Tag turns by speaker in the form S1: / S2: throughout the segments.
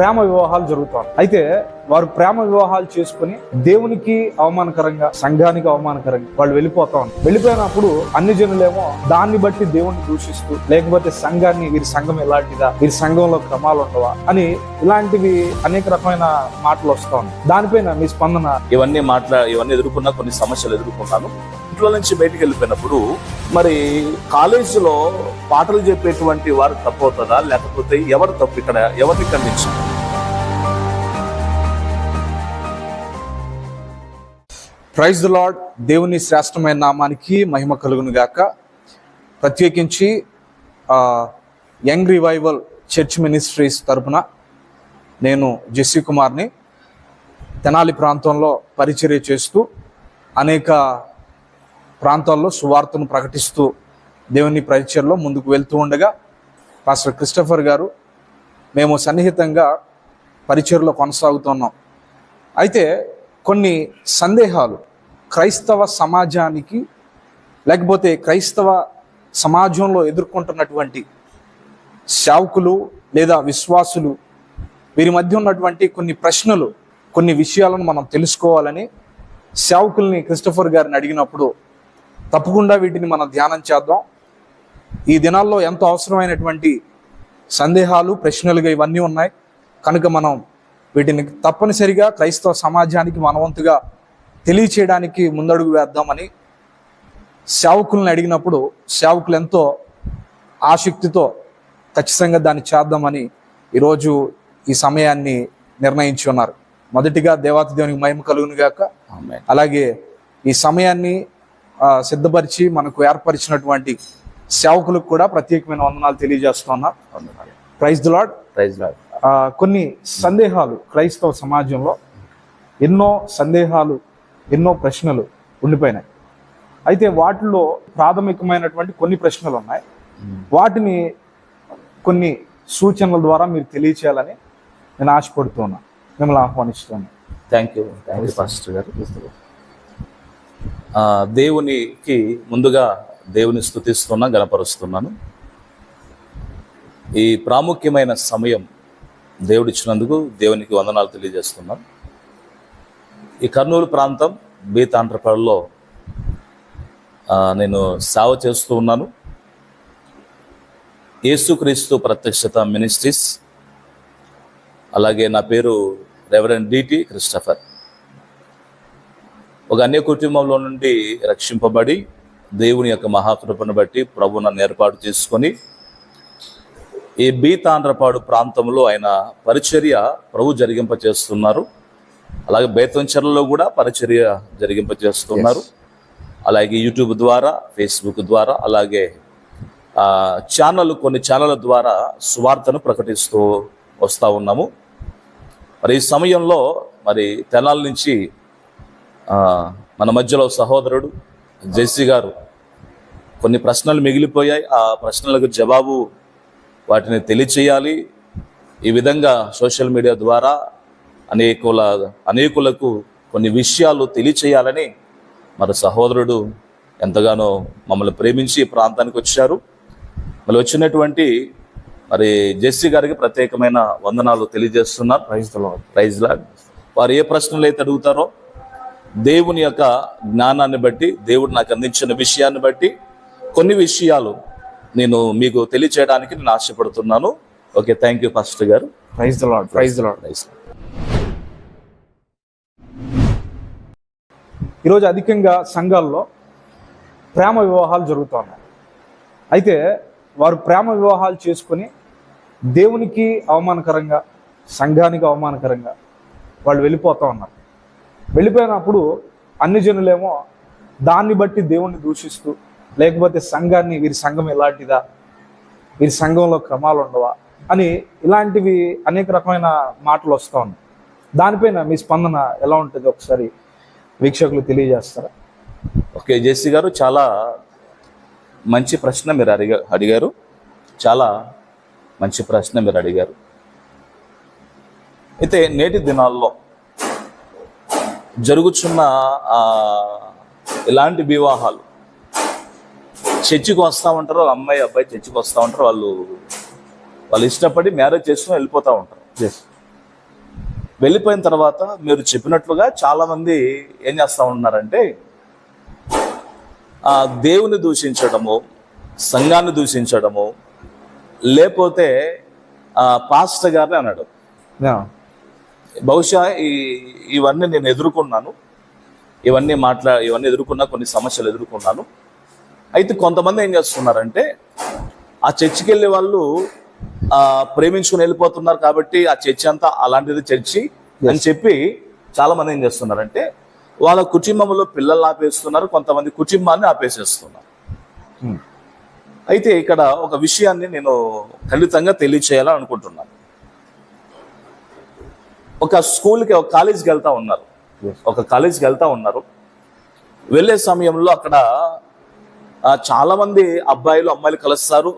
S1: ప్రేమ వివాహాలు జరుగుతాయి. అయితే వారు ప్రేమ వివాహాలు చేసుకుని దేవునికి అవమానకరంగా సంఘానికి అవమానకరంగా వాళ్ళు వెళ్ళిపోతా ఉన్నారు. వెళ్ళిపోయినప్పుడు అన్ని జనులేమో దాన్ని బట్టి దేవుణ్ణి దూషిస్తూ లేకపోతే సంఘాన్ని వీరి సంఘం ఎలాంటిదా వీరి సంఘంలో క్రమాలు ఉండవా అని ఇలాంటివి అనేక రకమైన మాటలు వస్తా ఉన్నాయి. దానిపైన మీ స్పందన?
S2: ఇవన్నీ మాట్లా ఇవన్నీ ఎదుర్కొన్నా కొన్ని సమస్యలు ఎదుర్కొన్నాను ఇంట్లో నుంచి బయటికి వెళ్ళిపోయినప్పుడు మరి కాలేజీలో పాటలు చెప్పేటువంటి వారు తప్పు అవుతుందా లేకపోతే ఎవరు తప్పు ఇక్కడ ఎవరిని ఖండించారు?
S1: ప్రైజ్ ద లార్డ్ దేవుని శ్రేష్టమైన నామానికి మహిమ కలుగును గాక. ప్రత్యేకించి యంగ్ రివైవల్ చర్చ్ మినిస్ట్రీస్ తరపున నేను జెస్సీ కుమార్ని తెనాలి ప్రాంతంలో పరిచర్య చేస్తూ అనేక ప్రాంతాల్లో సువార్తను ప్రకటిస్తూ దేవుని పరిచయలో ముందుకు వెళ్తూ ఉండగా పాస్టర్ క్రిస్టఫర్ గారు మేము సన్నిహితంగా పరిచయలో కొనసాగుతున్నాం. అయితే కొన్ని సందేహాలు క్రైస్తవ సమాజానికి లేకపోతే క్రైస్తవ సమాజంలో ఎదుర్కొంటున్నటువంటి శావుకులు లేదా విశ్వాసులు వీరి మధ్య ఉన్నటువంటి కొన్ని ప్రశ్నలు కొన్ని విషయాలను మనం తెలుసుకోవాలని సేవకుల్ని క్రిస్టఫర్ గారిని అడిగినప్పుడు తప్పకుండా వీటిని మనం ధ్యానం చేద్దాం. ఈ దినాల్లో ఎంతో అవసరమైనటువంటి సందేహాలు ప్రశ్నలుగా ఇవన్నీ ఉన్నాయి. కనుక మనం వీటిని తప్పనిసరిగా క్రైస్తవ సమాజానికి మనవంతుగా తెలియచేయడానికి ముందడుగు వేద్దామని సేవకుల్ని అడిగినప్పుడు సేవకులు ఎంతో ఆసక్తితో ఖచ్చితంగా దాన్ని చేద్దామని ఈరోజు ఈ సమయాన్ని నిర్ణయించి ఉన్నారు. మొదటిగా దేవాతి దేవునికి మహిమ కలుగును గాక. అలాగే ఈ సమయాన్ని సిద్ధపరిచి మనకు ఏర్పరిచినటువంటి సేవకులకు కూడా ప్రత్యేకమైన వందనాలు తెలియజేస్తున్నా praise the lord.
S2: Praise lord.
S1: కొన్ని సందేహాలు క్రైస్తవ సమాజంలో ఎన్నో సందేహాలు ఎన్నో ప్రశ్నలు ఉండిపోయినాయి. అయితే వాటిలో ప్రాథమికమైనటువంటి కొన్ని ప్రశ్నలు ఉన్నాయి. వాటిని కొన్ని సూచనల ద్వారా మీరు తెలియచేయాలని నేను ఆశపడుతున్నా. మిమ్మల్ని ఆహ్వానిస్తున్నాను.
S2: Thank you thank you pastor గారు. దేవునికి ముందుగా దేవుని స్థుతిస్తున్నా గనపరుస్తున్నాను ఈ ప్రాముఖ్యమైన సమయం దేవుడిచ్చినందుకు దేవునికి వందనాలు తెలియజేస్తున్నాను ఈ కర్నూలు ప్రాంతం బీతాంధ్రపల్లిలో నేను సేవ చేస్తూ ఉన్నాను. యేసుక్రీస్తు ప్రత్యక్షత మినిస్ట్రీస్ అలాగే నా పేరు రెవరెండ్ డిటి క్రిస్టఫర్. ఒక అన్య కుటుంబంలో నుండి రక్షింపబడి దేవుని యొక్క మహాకృపను బట్టి ప్రభు నన్ను ఏర్పాటు చేసుకొని ఈ బీతాంధ్రపాడు ప్రాంతంలో ఆయన పరిచర్య ప్రభు జరిగింప చేస్తున్నారు అలాగే బేతంచెర్లలో కూడా పరిచర్య జరిగింప చేస్తున్నారు అలాగే యూట్యూబ్ ద్వారా ఫేస్బుక్ ద్వారా అలాగే ఛానల్ కొన్ని ఛానళ్ళ ద్వారా సువార్తను ప్రకటిస్తూ వస్తూ ఉన్నాము. మరి ఈ సమయంలో మరి తెనాల నుంచి మన మధ్యలో సహోదరుడు జెస్సీ గారు కొన్ని ప్రశ్నలు మిగిలిపోయాయి. ఆ ప్రశ్నలకు జవాబు వాటిని తెలియచేయాలి. ఈ విధంగా సోషల్ మీడియా ద్వారా అనేకుల అనేకులకు కొన్ని విషయాలు తెలియచేయాలని మరి సహోదరుడు ఎంతగానో మమ్మల్ని ప్రేమించి ప్రాంతానికి వచ్చారు. మరి వచ్చినటువంటి మరి జెస్సీ గారికి ప్రత్యేకమైన వందనాలు తెలియజేస్తున్నారు.
S1: Praise the lord
S2: praise lord వారు ఏ ప్రశ్నలు అయితే అడుగుతారో దేవుని యొక్క జ్ఞానాన్ని బట్టి దేవుడు నాకు అందించిన విషయాన్ని బట్టి కొన్ని విషయాలు నేను మీకు తెలియచేయడానికి నేను ఆశపడుతున్నాను. ఓకే థ్యాంక్ యూ ఫస్ట్ గారు.
S1: Praise the praise the
S2: praise
S1: ఈరోజు అధికంగా సంఘాల్లో ప్రేమ వివాహాలు జరుగుతున్నాయి. అయితే వారు ప్రేమ వివాహాలు చేసుకొని దేవునికి అవమానకరంగా సంఘానికి అవమానకరంగా వాళ్ళు వెళ్ళిపోతా ఉన్నారు. వెళ్ళిపోయినప్పుడు అన్ని జనులేమో దాన్ని బట్టి దేవుణ్ణి దూషిస్తూ లేకపోతే సంఘాన్ని వీరి సంఘం ఎలాంటిదా? వీరి సంఘంలో క్రమాలు ఉండవా? అని ఇలాంటివి అనేక రకమైన మాటలు వస్తూ ఉన్నాయి. దానిపైన మీ స్పందన ఎలా ఉంటుంది ఒకసారి వీక్షకులు తెలియజేస్తారా?
S2: ఓకే జేసీ గారు చాలా మంచి ప్రశ్న మీరు అడిగా అడిగారు. చాలా మంచి ప్రశ్న మీరు అడిగారు. అయితే నేటి దినాల్లో జరుగుతున్న ఇలాంటి వివాహాలు చర్చికి వస్తూ ఉంటారు అమ్మాయి అబ్బాయి చర్చికి వస్తూ ఉంటారు వాళ్ళు వాళ్ళు ఇష్టపడి మ్యారేజ్ చేసుకుని వెళ్ళిపోతూ ఉంటారు. వెళ్ళిపోయిన తర్వాత మీరు చెప్పినట్లుగా చాలా మంది ఏం చేస్తా ఉన్నారంటే ఆ దేవుని దూషించడము సంఘాన్ని దూషించడము లేకపోతే పాస్టర్ గారిని అనడం.
S1: యా.
S2: బహుశా ఈ ఇవన్నీ నేను ఎదుర్కొన్నాను. ఇవన్నీ మాట్లా ఇవన్నీ ఎదుర్కొన్నా కొన్ని సమస్యలు ఎదుర్కొన్నాను. అయితే కొంతమంది ఏం చేస్తున్నారంటే ఆ చర్చికి వెళ్ళే వాళ్ళు ఆ ప్రేమించుకుని వెళ్ళిపోతున్నారు కాబట్టి ఆ చర్చి అంతా అలాంటిది చర్చి అని చెప్పి చాలా మంది ఏం చేస్తున్నారంటే వాళ్ళ కుటుంబంలో పిల్లల్ని ఆపేస్తున్నారు కొంతమంది కుటుంబాన్ని ఆపేసేస్తున్నారు.
S1: ఉమ్.
S2: అయితే ఇక్కడ ఒక విషయాన్ని నేను ఖండితంగా తెలియచేయాలని అనుకుంటున్నాను. ఒక స్కూల్కి ఒక కాలేజీకి వెళ్తా ఉన్నారు. ఒక కాలేజీకి వెళ్తా ఉన్నారు. వెళ్ళే సమయంలో అక్కడ చాలామంది అబ్బాయిలు అమ్మాయిలు కలుస్తారు.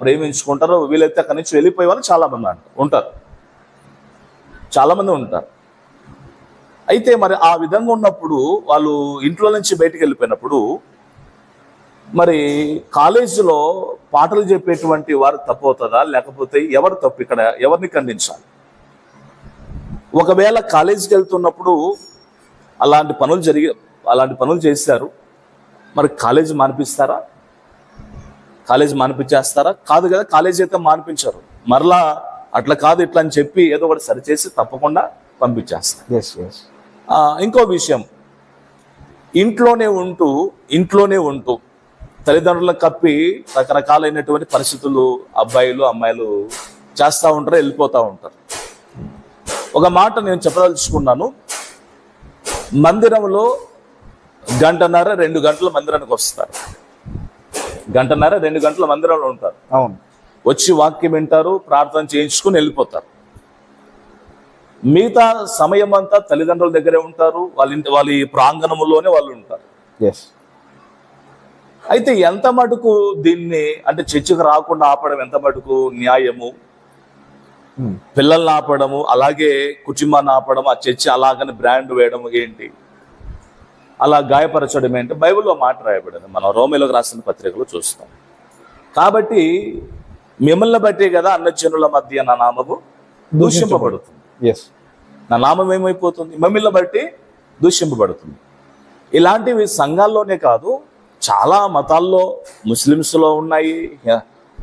S2: ప్రేమించుకుంటారు. వీలైతే అక్కడి నుంచి వెళ్ళిపోయే వాళ్ళు అంట ఉంటారు. చాలామంది ఉంటారు. అయితే మరి ఆ విధంగా ఉన్నప్పుడు వాళ్ళు ఇంట్లో నుంచి బయటికి వెళ్ళిపోయినప్పుడు మరి కాలేజీలో పాటలు చెప్పేటువంటి వారు తప్పు అవుతుందా లేకపోతే ఎవరు తప్పు ఇక్కడ? ఎవరిని ఖండించాలి? ఒకవేళ కాలేజీకి వెళ్తున్నప్పుడు అలాంటి పనులు జరిగి అలాంటి పనులు చేశారు. మరి కాలేజీ మానిపిస్తారా? కాలేజీ మానిపించేస్తారా? కాదు కదా కాలేజీ అయితే మానిపించారు. మరలా అట్లా కాదు ఇట్లా అని చెప్పి ఏదో ఒకటి సరిచేసి తప్పకుండా పంపించేస్తారు. ఇంకో విషయం. ఇంట్లోనే ఉంటూ ఇంట్లోనే ఉంటూ తల్లిదండ్రులను కప్పి రకరకాలైనటువంటి పరిస్థితులు అబ్బాయిలు అమ్మాయిలు చేస్తూ ఉంటారు వెళ్ళిపోతూ ఉంటారు. ఒక మాట నేను చెప్పదలుచుకున్నాను. మందిరంలో గంటన్నర రెండు గంటల మందిరానికి వస్తారు. గంటన్నర రెండు గంటల మందిరంలో ఉంటారు.
S1: అవును.
S2: వచ్చి వాక్యం వింటారు ప్రార్థన చేయించుకుని వెళ్ళిపోతారు. మిగతా సమయం అంతా తల్లిదండ్రుల దగ్గరే ఉంటారు వాళ్ళ ఇంటి వాళ్ళ ఈ ప్రాంగణములోనే వాళ్ళు ఉంటారు.
S1: ఎస్
S2: అయితే ఎంత మటుకు దీన్ని అంటే చర్చకు రాకుండా ఆపడం ఎంత మటుకు న్యాయము? పిల్లల్ని ఆపడము అలాగే కుటుంబాన్ని ఆపడం ఆ చర్చి అలాగని బ్రాండ్ వేయడం ఏంటి? అలా గాయపరచడం ఏంటి బైబిల్లో మాట రాయబడింది. మనం రోమిలోకి రాసిన పత్రికలో చూస్తాం. కాబట్టి మిమ్మల్ని బట్టే కదా అన్నజనుల మధ్య నా నామము దూషింపబడుతుంది.
S1: ఎస్
S2: నా నామం ఏమైపోతుంది? మమ్మల్ని బట్టి దూషింపబడుతుంది. ఇలాంటివి సంఘాల్లోనే కాదు చాలా మతాల్లో ముస్లిమ్స్లో ఉన్నాయి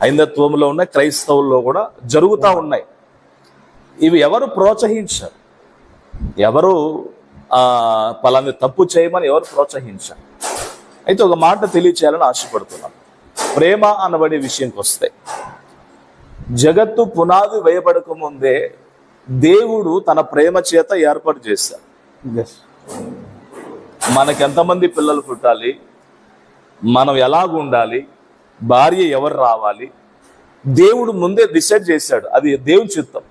S2: హైందత్వంలో ఉన్నాయి క్రైస్తవుల్లో కూడా జరుగుతూ ఉన్నాయి. ఇవి ఎవరు ప్రోత్సహించారు? ఎవరు ఆ, పలాని తప్పు చేయమని ఎవరు ప్రోత్సహించారు. అయితే ఒక మాట తెలియచేయాలని ఆశపడుతున్నాను ప్రేమ అనబడే విషయంకి వస్తే జగత్తు పునాది వేయబడక ముందే దేవుడు తన ప్రేమ చేత ఏర్పాటు చేశాడు. మనకి ఎంతమంది పిల్లలు పుట్టాలి మనం ఎలాగ ఉండాలి భార్య ఎవరు రావాలి దేవుడు ముందే డిసైడ్ చేశాడు. అది దేవుని చిత్తం.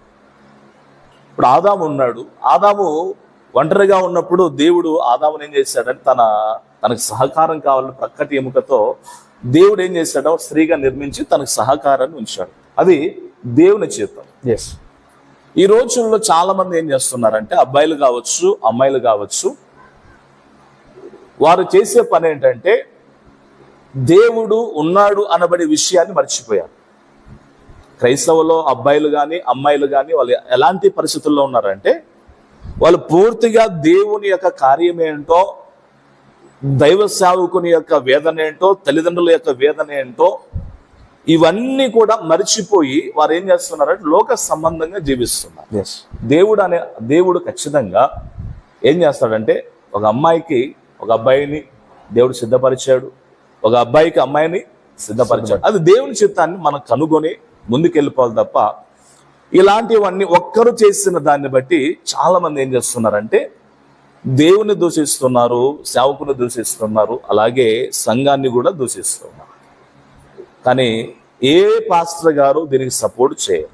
S2: ఇప్పుడు ఆదాము ఉన్నాడు. ఆదాము ఒంటరిగా ఉన్నప్పుడు దేవుడు ఆదాముని ఏం చేశాడంటే తన తనకు సహకారం కావాలని ప్రక్కటి ఎముకతో దేవుడు ఏం చేశాడో స్త్రీగా నిర్మించి తనకు సహకారాన్ని ఉంచాడు. అది దేవుని చిత్తం.
S1: ఎస్
S2: ఈ రోజుల్లో చాలా మంది ఏం చేస్తున్నారంటే అబ్బాయిలు కావచ్చు అమ్మాయిలు కావచ్చు వారు చేసే పని ఏంటంటే దేవుడు ఉన్నాడు అనబడే విషయాన్ని మర్చిపోయారు. క్రైస్తవులో అబ్బాయిలు కానీ అమ్మాయిలు కానీ వాళ్ళు ఎలాంటి పరిస్థితుల్లో ఉన్నారంటే వాళ్ళు పూర్తిగా దేవుని యొక్క కార్యం ఏంటో దైవ సేవకుని యొక్క వేదన ఏంటో తల్లిదండ్రుల యొక్క వేదన ఏంటో ఇవన్నీ కూడా మర్చిపోయి వారు ఏం చేస్తున్నారంటే లోక సంబంధంగా జీవిస్తున్నారు. దేవుడు అనే దేవుడు ఖచ్చితంగా ఏం చేస్తాడంటే ఒక అమ్మాయికి ఒక అబ్బాయిని దేవుడు సిద్ధపరిచాడు. ఒక అబ్బాయికి అమ్మాయిని సిద్ధపరిచాడు. అది దేవుని చిత్తాన్ని మనం కనుగొని ముందుకెళ్ళిపోవాలి తప్ప ఇలాంటివన్నీ ఒక్కరు చేసిన దాన్ని బట్టి చాలా మంది ఏం చేస్తున్నారంటే దేవుని దూషిస్తున్నారు సేవకుని దూషిస్తున్నారు అలాగే సంఘాన్ని కూడా దూషిస్తున్నారు. కానీ ఏ పాస్టర్ గారు దీనికి సపోర్ట్ చేయరు.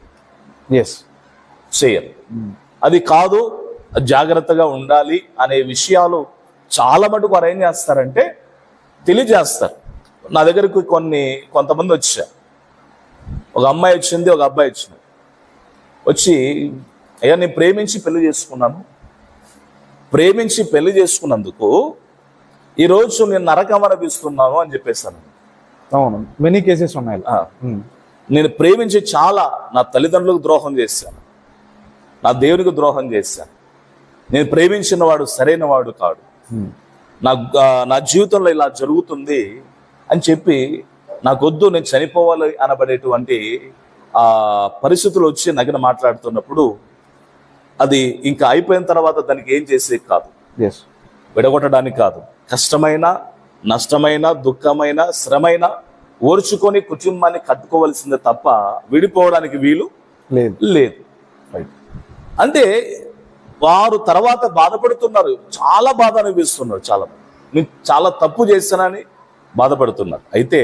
S1: ఎస్
S2: చేయరు. అది కాదు జాగ్రత్తగా ఉండాలి అనే విషయాలు చాలా మటుకు వారు ఏం చేస్తారంటే తెలియజేస్తారు. నా దగ్గరకు కొన్ని కొంతమంది వచ్చారు. ఒక అమ్మాయి వచ్చింది ఒక అబ్బాయి వచ్చింది. వచ్చి అయ్యా నేను ప్రేమించి పెళ్ళి చేసుకున్నాను. ప్రేమించి పెళ్ళి చేసుకున్నందుకు ఈరోజు నేను నరకం అనిపిస్తున్నాను అని చెప్పేశాను.
S1: అవును మెనీ కేసెస్ ఉన్నాయి.
S2: నేను ప్రేమించి చాలా నా తల్లిదండ్రులకు ద్రోహం చేశాను. నా దేవునికి ద్రోహం చేశాను. నేను ప్రేమించిన వాడు సరైన వాడు కాడు. నా నా జీవితంలో ఇలా జరుగుతుంది అని చెప్పి నాకొద్దు నేను చనిపోవాలి అనబడేటువంటి ఆ పరిస్థితులు వచ్చి నగిన మాట్లాడుతున్నప్పుడు అది ఇంకా అయిపోయిన తర్వాత దానికి ఏం చేసే కాదు. విడగొట్టడానికి కాదు. కష్టమైన నష్టమైన దుఃఖమైన శ్రమైన ఓర్చుకొని కుటుంబాన్ని కట్టుకోవలసిందే తప్ప విడిపోవడానికి వీలు
S1: లేదు.
S2: అంటే వారు తర్వాత బాధపడుతున్నారు. చాలా బాధ అనిపిస్తున్నారు చాలా. నేను చాలా తప్పు చేశానని బాధపడుతున్నారు. అయితే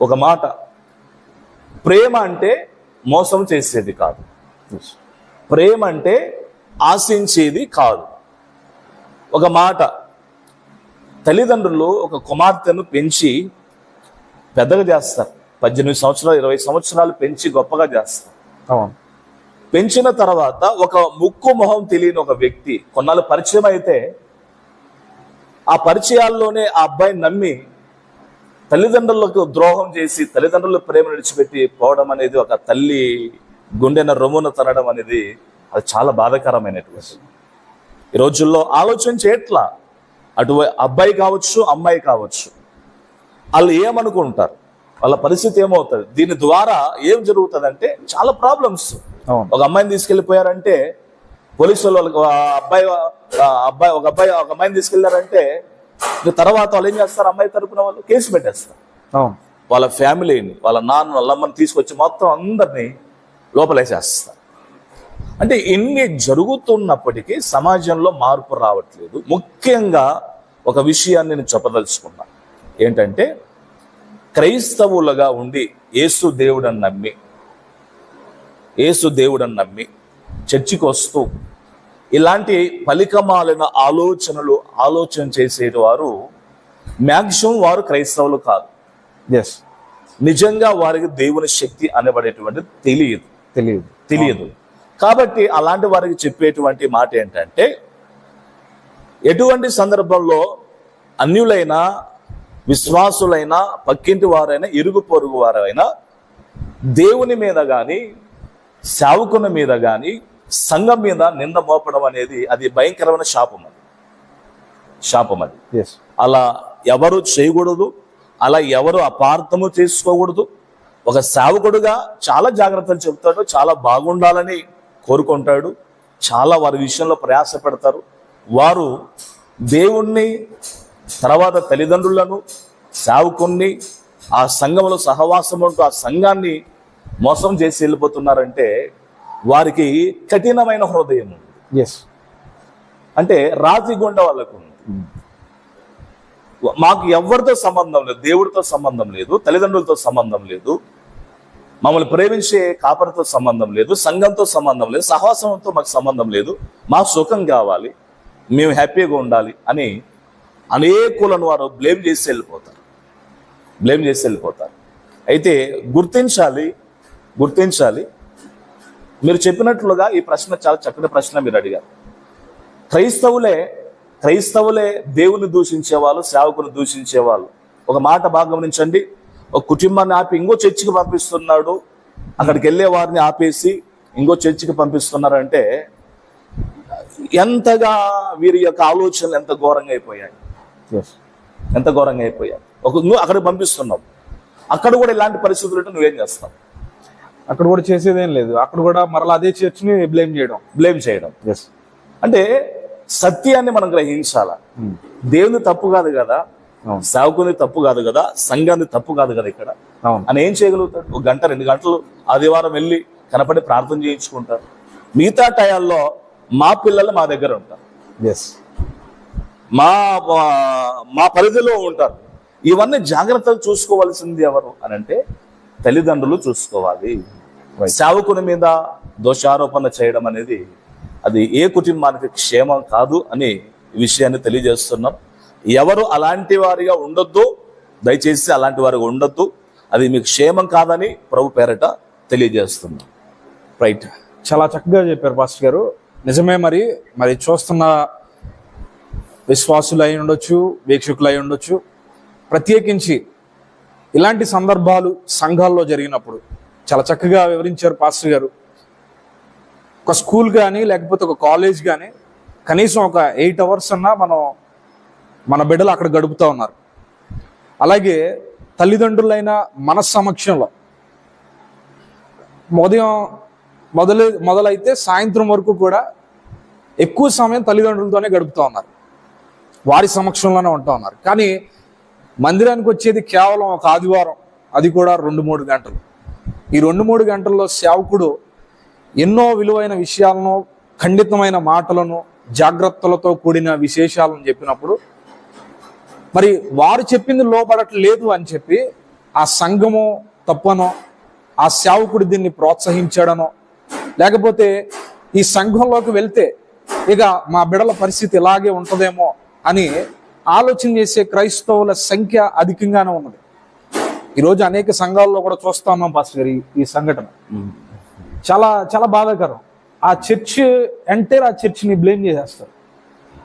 S2: ఒక మాట ప్రేమ అంటే మోసం చేసేది కాదు. ప్రేమ అంటే ఆశించేది కాదు. ఒక మాట తల్లిదండ్రులు ఒక కుమార్తెను పెంచి పెద్దగా చేస్తారు. పద్దెనిమిది సంవత్సరాలు ఇరవై సంవత్సరాలు పెంచి గొప్పగా చేస్తారు.
S1: అవును.
S2: పెంచిన తర్వాత ఒక ముక్కు మొహం తెలియని ఒక వ్యక్తి కొన్నాళ్ళు పరిచయం అయితే ఆ పరిచయాల్లోనే ఆ అబ్బాయిని నమ్మి తల్లిదండ్రులకు ద్రోహం చేసి తల్లిదండ్రుల ప్రేమ విడిచిపెట్టి పోవడం అనేది ఒక తల్లి గుండెన రొమ్మున తనడం అనేది అది చాలా బాధాకరమైనటువంటి ఈ రోజుల్లో ఆలోచన చేయట్లా అటు అబ్బాయి కావచ్చు అమ్మాయి కావచ్చు. వాళ్ళు ఏమనుకుంటారు? వాళ్ళ పరిస్థితి ఏమవుతుంది? దీని ద్వారా ఏం జరుగుతుందంటే చాలా ప్రాబ్లమ్స్ ఒక అమ్మాయిని తీసుకెళ్ళిపోయారంటే పోలీసు వాళ్ళకి ఆ అబ్బాయి అబ్బాయి ఒక అబ్బాయి ఒక అమ్మాయిని తీసుకెళ్ళారంటే తర్వాత వాళ్ళు ఏం చేస్తారు? అమ్మాయి తరపున వాళ్ళు కేసు పెట్టేస్తారు. వాళ్ళ ఫ్యామిలీని వాళ్ళ నాన్న వాళ్ళ అమ్మని తీసుకొచ్చి మొత్తం అందరినీ లోపలేసేస్తారు. అంటే ఇన్ని జరుగుతున్నప్పటికీ సమాజంలో మార్పు రావట్లేదు. ముఖ్యంగా ఒక విషయాన్ని నేను చెప్పదలుచుకున్నా. ఏంటంటే క్రైస్తవులుగా ఉండి యేసు దేవుడని నమ్మి యేసు దేవుడని నమ్మి చర్చికి వస్తూ ఇలాంటి పలికమాలిన ఆలోచనలు ఆలోచన చేసేవారు మ్యాక్సిమం వారు క్రైస్తవులు కాదు.
S1: ఎస్
S2: నిజంగా వారికి దేవుని శక్తి అనబడేటువంటిది తెలియదు.
S1: తెలియదు.
S2: తెలియదు. కాబట్టి అలాంటి వారికి చెప్పేటువంటి మాట ఏంటంటే ఎటువంటి సందర్భంలో అన్యులైన విశ్వాసులైన పక్కింటి వారైనా ఇరుగు పొరుగు వారైనా దేవుని మీద కానీ సేవకుని మీద కానీ సంఘం మీద నింద మోపడం అనేది అది భయంకరమైన శాపం అది. శాపం అది. అలా ఎవరు చేయకూడదు అలా ఎవరు అపార్థము చేసుకోకూడదు. ఒక సేవకుడుగా చాలా జాగ్రత్తలు చెబుతాడు చాలా బాగుండాలని కోరుకుంటాడు చాలా వారి విషయంలో ప్రయాస పెడతారు. వారు దేవుణ్ణి తర్వాత తల్లిదండ్రులను సేవకుణ్ణి ఆ సంఘంలో సహవాసం ఉంటూ ఆ సంఘాన్ని మోసం చేసి వెళ్ళిపోతున్నారంటే వారికి కఠినమైన హృదయం
S1: ఎస్
S2: అంటే రాతి గుండె వాళ్ళకు. మాకు ఎవరితో సంబంధం లేదు దేవుడితో సంబంధం లేదు తల్లిదండ్రులతో సంబంధం లేదు మమ్మల్ని ప్రేమించే కాపరితో సంబంధం లేదు సంఘంతో సంబంధం లేదు సహవాసంతో మాకు సంబంధం లేదు మా సుఖం కావాలి మేము హ్యాపీగా ఉండాలి అని అనేకులను వారు బ్లేమ్ చేసి వెళ్ళిపోతారు. బ్లేమ్ చేసి వెళ్ళిపోతారు. అయితే గుర్తించాలి గుర్తించాలి మీరు చెప్పినట్లుగా ఈ ప్రశ్న చాలా చక్కటి ప్రశ్న మీరు అడిగారు. క్రైస్తవులే క్రైస్తవులే దేవుని దూషించేవాళ్ళు సేవకుని దూషించేవాళ్ళు. ఒక మాట బాగా గమనించండి. ఒక కుటుంబాన్ని ఆపి ఇంకో చర్చికి పంపిస్తున్నాడు. అక్కడికి వెళ్ళే వారిని ఆపేసి ఇంకో చర్చికి పంపిస్తున్నారంటే ఎంతగా వీరి యొక్క ఆలోచనలు ఎంత ఘోరంగా అయిపోయాయి. ఎంత ఘోరంగా అయిపోయాయి. ఒక నువ్వు అక్కడికి పంపిస్తున్నావు. అక్కడ కూడా ఇలాంటి పరిస్థితులు నువ్వేం చేస్తావు?
S1: అక్కడ కూడా చేసేదేం లేదు. అక్కడ కూడా మరలా అదే చర్చ్ని బ్లేమ్ చేయడం.
S2: బ్లేమ్ చేయడం.
S1: ఎస్
S2: అంటే సత్యాన్ని మనం గ్రహించాల? దేవుని తప్పు కాదు కదా? సేవకుని తప్పు కాదు కదా? సంఘాన్ని తప్పు కాదు కదా ఇక్కడ? అని ఏం చేయగలుగుతాడు? ఒక గంట రెండు గంటలు ఆదివారం వెళ్ళి కనపడి ప్రార్థన చేయించుకుంటారు మిగతా టయాల్లో మా పిల్లలు మా దగ్గర ఉంటారు.
S1: ఎస్
S2: మా మా- మా పరిధిలో ఉంటారు. ఇవన్నీ జాగ్రత్తలు చూసుకోవాల్సింది ఎవరు? అని అంటే తల్లిదండ్రులు చూసుకోవాలి. సేవకుని మీద దోషారోపణ చేయడం అనేది అది ఏ కుటుంబానికి క్షేమం కాదు అని విషయాన్ని తెలియజేస్తున్నాం. ఎవరు అలాంటి వారిగా ఉండొద్దు దయచేసి అలాంటి వారిగా ఉండొద్దు. అది మీకు క్షేమం కాదని ప్రభు పేరట తెలియజేస్తున్నాం. రైట్
S1: చాలా చక్కగా చెప్పారు పాస్టర్ గారు. నిజమే మరి మరి చూస్తున్న విశ్వాసులు అయి ఉండొచ్చు వీక్షకులు అయి ఉండొచ్చు. ప్రత్యేకించి ఇలాంటి సందర్భాలు సంఘాల్లో జరిగినప్పుడు చాలా చక్కగా వివరించారు పాస్టర్ గారు. ఒక స్కూల్ కానీ లేకపోతే ఒక కాలేజ్ కానీ కనీసం ఒక ఎయిట్ అవర్స్ అన్నా మనం మన బిడ్డలు అక్కడ గడుపుతూ ఉన్నారు. అలాగే తల్లిదండ్రులైన మన సమక్షంలో ఉదయం మొదలు మొదలైతే సాయంత్రం వరకు కూడా ఎక్కువ సమయం తల్లిదండ్రులతోనే గడుపుతూ ఉన్నారు. వారి సమక్షంలోనే ఉంటూ ఉన్నారు. కానీ మందిరానికి వచ్చేది కేవలం ఒక ఆదివారం అది కూడా రెండు మూడు గంటలు. ఈ రెండు మూడు గంటల్లో సేవకుడు ఎన్నో విలువైన విషయాలను ఖండితమైన మాటలను జాగ్రత్తలతో కూడిన విశేషాలను చెప్పినప్పుడు మరి వారు చెప్పింది లోపడట్లేదు అని చెప్పి ఆ సంఘము తప్పనో ఆ సేవకుడు దీన్ని ప్రోత్సహించాడనో లేకపోతే ఈ సంఘంలోకి వెళ్తే ఇక మా బిడల పరిస్థితి ఇలాగే ఉంటుందేమో అని ఆలోచన చేసే క్రైస్తవుల సంఖ్య అధికంగానే ఉన్నది. ఈరోజు అనేక సంఘాల్లో కూడా చూస్తా ఉన్నాం పాస్టర్ గారు ఈ- సంఘటన? చాలా చాలా బాధాకరం. ఆ చర్చ్ ఎంటైర్ ఆ చర్చ్ని బ్లేమ్ చేసేస్తారు.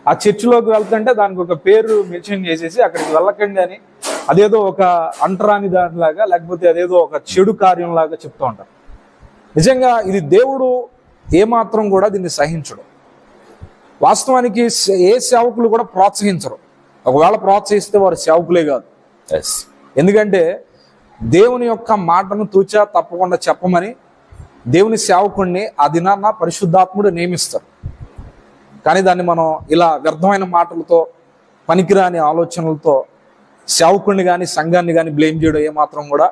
S1: ఆ చర్చిలోకి వెళ్తుంటే దానికి ఒక పేరు మెన్షన్ చేసేసి అక్కడికి వెళ్ళకండి అని అదేదో ఒక అంటరాని దానిలాగా లేకపోతే అదేదో ఒక చెడు కార్యంలాగా చెప్తూ ఉంటారు. నిజంగా ఇది దేవుడు ఏమాత్రం కూడా దీన్ని సహించడు. వాస్తవానికి ఏ సేవకులు కూడా ప్రోత్సహించరు. ఒకవేళ ప్రోత్సహిస్తే వారు సేవకులే కాదు.
S2: ఎస్
S1: ఎందుకంటే దేవుని యొక్క మాటను తూచా తప్పకుండా చెప్పమని దేవుని సేవకుణ్ణి ఆ దినాన్న పరిశుద్ధాత్ముడు నియమిస్తారు కానీ దాన్ని మనం ఇలా వ్యర్థమైన మాటలతో పనికిరాని ఆలోచనలతో సేవకుణ్ణి కానీ సంఘాన్ని కానీ బ్లేమ్ చేయడం ఏమాత్రం కూడా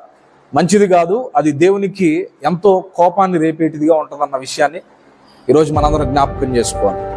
S1: మంచిది కాదు. అది దేవునికి ఎంతో కోపాన్ని రేపేటిదిగా ఉంటుందన్న విషయాన్ని ఈరోజు మనందరం జ్ఞాపకం చేసుకోవాలి.